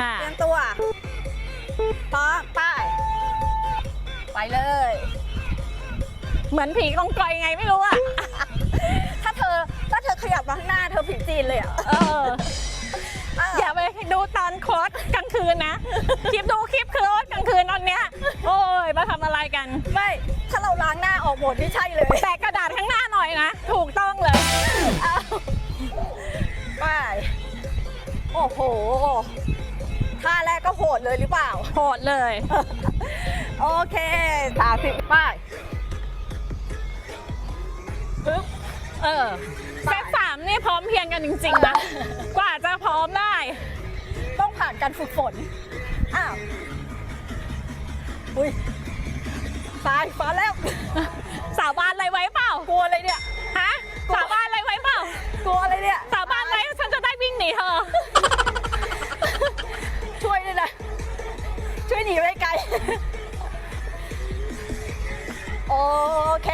ค่ะ เตรียมตัวพร้อมไปไปเลย เหมือนผีกองกอยไงไม่รู้อะถ้าเธอถ้าเธอขยับมาข้างหน้าเธอผีจีนเลยอะเอออย่าไปดูตอนโคสกลางคืนนะ คลิปดูคลิปโคสกลางคืนตอนเนี้ย โอ้ยมาทำอะไรกัน ไม่ถ้าเราล้างหน้าออกหมดนี่ใช่เลยแต่กระดาษข้างหน้าหน่อยนะ ถูกต้องเลย เอาไปโอ้โหท่าแรกก็โหดเลยหรือเปล่า โหดเลย โอเคสามสิบป้ายปึ๊บเออเซตสามนี่พร้อมเพรียงกันจริง ๆ นะ กว่าจะพร้อมได้ ต้องผ่านการฝึกฝน อ้าว อุ้ยตายฟ้าแล้ว สาบานอะไรไว้เปล่ากลัวเลยเนี่ย ฮะ สาบานอะไรไว้เปล่า กลัวเลยเนี่ย หนีไปไกล โอเค